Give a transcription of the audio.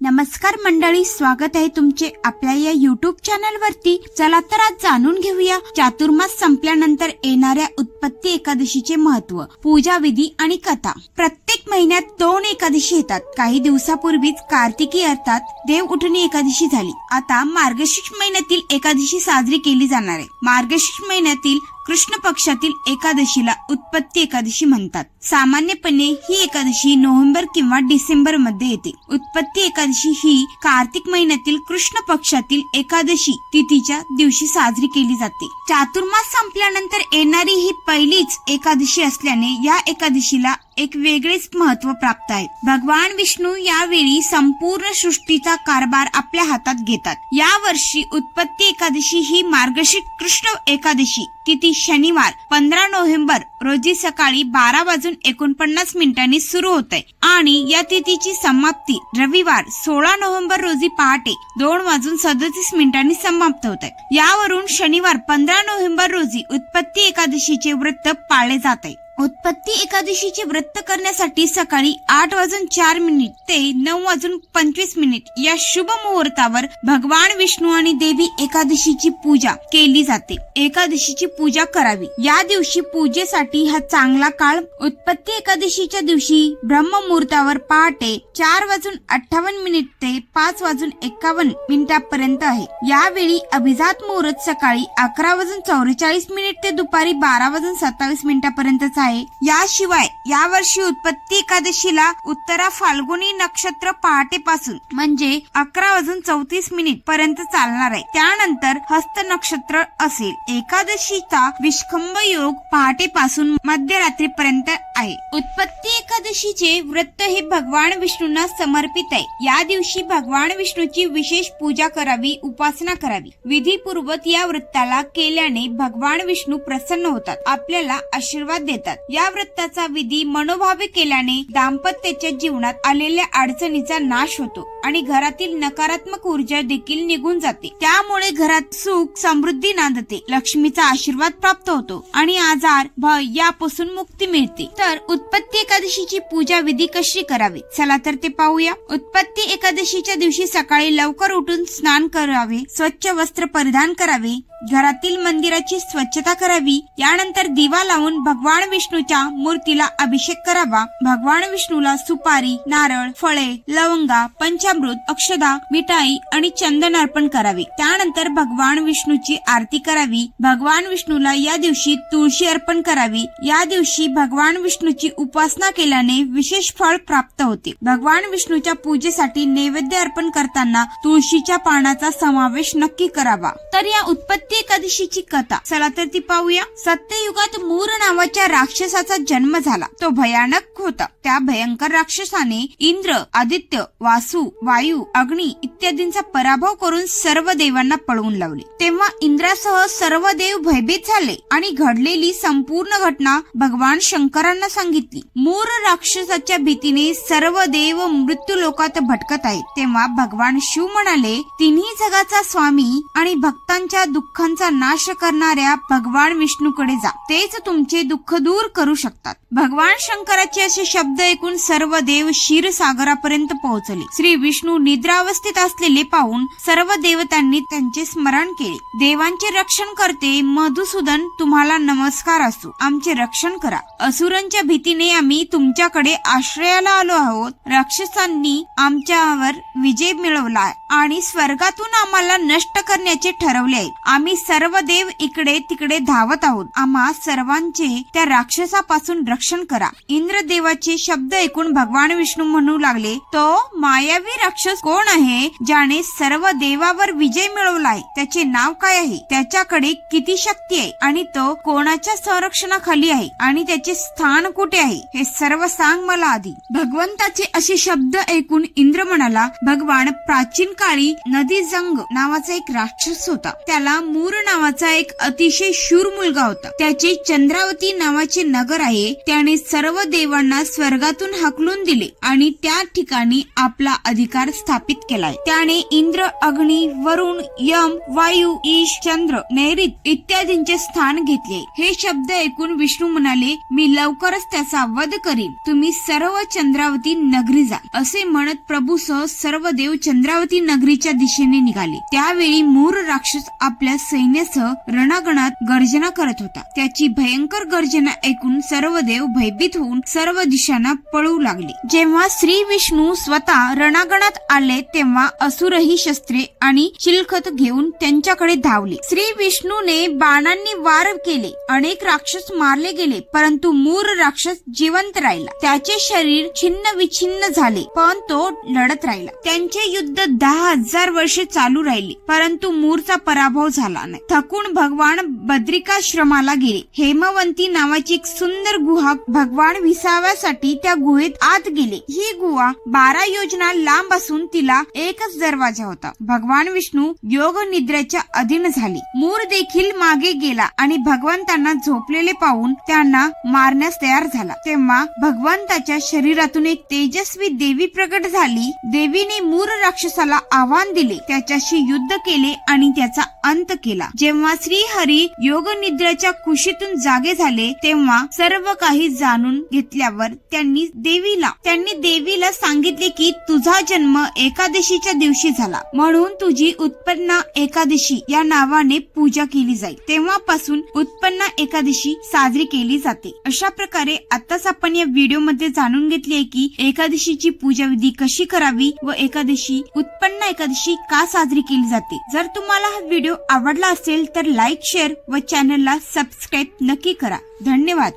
नमस्कार मंडळी स्वागत आहे तुमचे आपल्या या युट्यूब चॅनल वरती. चला तर आज जाणून घेऊया चातुर्मास संपल्यानंतर येणाऱ्या उत्पत्ती एकादशीचे महत्त्व पूजा विधी आणि कथा. प्रत्येक महिन्यात दोन एकादशी येतात. काही दिवसापूर्वीच कार्तिकी अर्थात देव उठणी एकादशी झाली. आता मार्गशीर्ष महिन्यातील एकादशी साजरी केली जाणार आहे. मार्गशीर्ष महिन्यातील कृष्ण पक्षातील एकादशीला उत्पत्ती एकादशी म्हणतात. सामान्यपणे ही एकादशी नोव्हेंबर किंवा डिसेंबरमध्ये येते. उत्पत्ती एकादशी ही कार्तिक महिन्यातील कृष्ण पक्षातील एकादशी तिथीच्या दिवशी साजरी केली जाते. चातुर्मास संपल्यानंतर येणारी ही पहिलीच एकादशी असल्याने या एकादशीला एक वेगळेच महत्त्व प्राप्त आहे. भगवान विष्णू यावेळी संपूर्ण सृष्टीचा कारभार आपल्या हातात घेतात. या वर्षी उत्पत्ती एकादशी ही मार्गशीर्ष कृष्ण एकादशी तिथी शनिवार पंधरा नोव्हेंबर रोजी सकाळी बारा वाजून एकोणपन्नास मिनिटांनी सुरू होत आहे आणि या तिथीची समाप्ती रविवार सोळा नोव्हेंबर रोजी पहाटे दोन वाजून सदतीस मिनिटांनी समाप्त होत आहे यावरून शनिवार पंधरा नोव्हेंबर रोजी उत्पत्ती एकादशीचे व्रत पाळले जात आहे उत्पत्ती एकादशीचे व्रत करण्यासाठी सकाळी आठ वाजून चार मिनिट ते नऊ वाजून पंचवीस मिनिट या शुभ मुहूर्तावर भगवान विष्णू आणि देवी एकादशीची पूजा केली जाते. एकादशीची पूजा करावी. या दिवशी पूजेसाठी हा चांगला काळ उत्पत्ती एकादशीच्या दिवशी ब्रह्म मुहूर्तावर पहाटे चार वाजून अठ्ठावन्न मिनिट ते पाच वाजून एकावन्न मिनिटापर्यंत आहे. यावेळी अभिजात मुहूर्त सकाळी अकरा वाजून चौवेचाळीस मिनिट ते दुपारी बारा वाजून सत्तावीस मिनिटापर्यंतचा आहे. याशिवाय यावर्षी उत्पत्ती एकादशीला उत्तरा फाल्गुनी नक्षत्र पहाटेपासून म्हणजे अकरा वाजून चौतीस मिनिट पर्यंत चालणार आहे. त्यानंतर हस्त नक्षत्र असेल. एकादशीचा विष्कंभ योग पहाटेपासून मध्यरात्रीपर्यंत आहे. उत्पत्ती एकादशीचे व्रत हे भगवान विष्णूंना समर्पित आहे. या दिवशी भगवान विष्णूची विशेष पूजा करावी उपासना करावी. विधीपूर्वक या व्रताला केल्याने भगवान विष्णू प्रसन्न होतात आपल्याला आशीर्वाद देतात. या व्रताचा विधी मनोभावे केल्याने दाम्पत्याच्या जीवनात आलेल्या अडचणीचा नाश होतो आणि घरातील नकारात्मक ऊर्जा देखील निघून जाते. त्यामुळे घरात सुख समृद्धी नांदते लक्ष्मीचा आशीर्वाद प्राप्त होतो आणि आजार भय यापासून मुक्ती मिळते. तर उत्पत्ती एकादशीची पूजा विधी कशी करावी? चला तर ते पाहूया. उत्पत्ती एकादशीच्या दिवशी सकाळी लवकर उठून स्नान करावे स्वच्छ वस्त्र परिधान करावे घरातील मंदिराची स्वच्छता करावी यानंतर दिवा लावून भगवान विष्णूच्या मूर्तीला अभिषेक करावा. भगवान विष्णूला सुपारी नारळ फळे लवंगा पंचामृत अक्षदा मिठाई आणि चंदन अर्पण करावे. त्यानंतर भगवान विष्णूची आरती करावी. भगवान विष्णूला या दिवशी तुळशी अर्पण करावी. या दिवशी भगवान विष्णू विष्णूची उपासना केल्याने विशेष फळ प्राप्त होते. भगवान विष्णूच्या पूजेसाठी नैवेद्य अर्पण करताना तुळशीच्या पानाचा समावेश नक्की करावा. तर या उत्पत्ती एकादशीची कथा. चला तर ती पाहूया. सत्ययुगात मूर नावाच्या राक्षसाचा जन्म झाला. तो भयानक होता. त्या भयंकर राक्षसाने इंद्र आदित्य वासू वायू अग्नी इत्यादींचा पराभव करून सर्व देवांना पळवून लावले. तेव्हा इंद्रासह सर्व देव भयभीत झाले आणि घडलेली संपूर्ण घटना भगवान शंकरांना सांगितली. मूर राक्षसाच्या भीतीने सर्व देव मृत्यू लोकात भटकत आहेत. तेव्हा भगवान शिव म्हणाले तिन्ही जगाचा स्वामी आणि भक्तांच्या दुःखांचा नाश करणाऱ्या भगवान विष्णूकडे जा. तेच तुमचे दुःख दूर करू शकतात. भगवान शंकराचे असे शब्द ऐकून सर्व देव क्षीरसागरापर्यंत पोहोचले. श्री विष्णू निद्रावस्थेत असलेले पाहून सर्व देवतांनी त्यांचे स्मरण केले. देवांचे रक्षण करते मधुसूदन तुम्हाला नमस्कार असू. आमचे रक्षण करा. असुरांचे राक्षसांच्या भीतीने आम्ही तुमच्याकडे आश्रयाला आलो आहोत. राक्षसांनी आमच्यावर विजय मिळवला आणि स्वर्गातून आम्हाला नष्ट करण्याचे ठरवले. आहे आम्ही सर्व देव इकडे तिकडे धावत आहोत. आम्हा सर्वांचे त्या राक्षसापासून रक्षण करा. इंद्रदेवाचे शब्द ऐकून भगवान विष्णू म्हणू लागले तो मायावी राक्षस कोण आहे ज्याने सर्व देवावर विजय मिळवला आहे त्याचे नाव काय आहे? त्याच्याकडे किती शक्ती आहे? आणि तो कोणाच्या संरक्षणाखाली आहे? आणि त्याचे स्थान कुठे आहे? हे सर्व सांग मला आधी. भगवंताचे असे शब्द ऐकून इंद्र म्हणाला भगवान प्राचीन काळी नदी जंग नावाचा एक राक्षस होता. त्याला मूर नावाचा एक अतिशय शूर मुलगा होता. त्याचे चंद्रावती नावाचे नगर आहे. त्याने सर्व देवांना स्वर्गातून हाकलून दिले आणि त्या ठिकाणी आपला अधिकार स्थापित केलाय. त्याने इंद्र अग्नी वरुण यम वायू ईश चंद्र नैरित इत्यादींचे स्थान घेतले. हे शब्द ऐकून विष्णू म्हणाले मी लवकरच त्याचा वध करीन. तुम्ही सर्व चंद्रावती नगरी जा. असे म्हणत प्रभूसह सर्व देव चंद्रावती नगरीच्या दिशेने निघाले. त्यावेळी मूर राक्षस आपल्या सैन्यासह रणागणात गर्जना करत होता. त्याची भयंकर गर्जना ऐकून सर्व देव भयभीत होऊन सर्व दिशांना पळू लागले. जेव्हा श्री विष्णू स्वतः रणागणात आले तेव्हा असुरही शस्त्रे आणि चिलखत घेऊन त्यांच्याकडे धावले. श्री विष्णूने बाणांनी वार केले. अनेक राक्षस मारले गेले परंतु मूर राक्षस जिवंत राहिला. त्याचे शरीर छिन्न विछिन्न झाले पण तो लढत राहिला. त्यांचे युद्ध दहा हजार वर्षे चालू राहिली परंतु मूरचा पराभव झाला नाही. थकून भगवान बद्रिकाश्रमाला गेले. हेमवंती नावाची एक सुंदर गुहा भगवान विसाव्यासाठी त्या गुहेत आत गेले. ही गुहा बारा योजना लांब असून तिला एकच दरवाजा होता. भगवान विष्णू योग निद्रेच्या अधीन झाले. मूर देखील मागे गेला आणि भगवंतांना झोपलेले पाहून त्यांना मारण्यास तयार झाला. तेव्हा भगवंताच्या शरीरातून एक तेजस्वी देवी प्रकट झाली. देवीने मूर राक्षसाला आव्हान दिले त्याच्याशी युद्ध केले आणि त्याचा अंत केला. जेव्हा श्री हरी योग निद्राच्या कुशीतून जागे झाले तेव्हा सर्व काही जाणून घेतल्यावर त्यांनी देवीला त्यांनी देवीला सांगितले की तुझा जन्म एकादशीच्या दिवशी झाला. म्हणून तुझी उत्पन्न एकादशी या नावाने पूजा केली जाईल. तेव्हापासून उत्पन्न एकादशी साजरी केली जाते. अशा प्रकारे आताच आपण या व्हिडिओमध्ये जाणून घेतले की एकादशीची पूजा विधी कशी करावी व एकादशी उत्पन्न एकादशी का साजरी केली जाते? जर तुम्हाला हा व्हिडिओ आवडला असेल तर लाईक शेअर व चॅनलला सबस्क्राईब नक्की करा. धन्यवाद.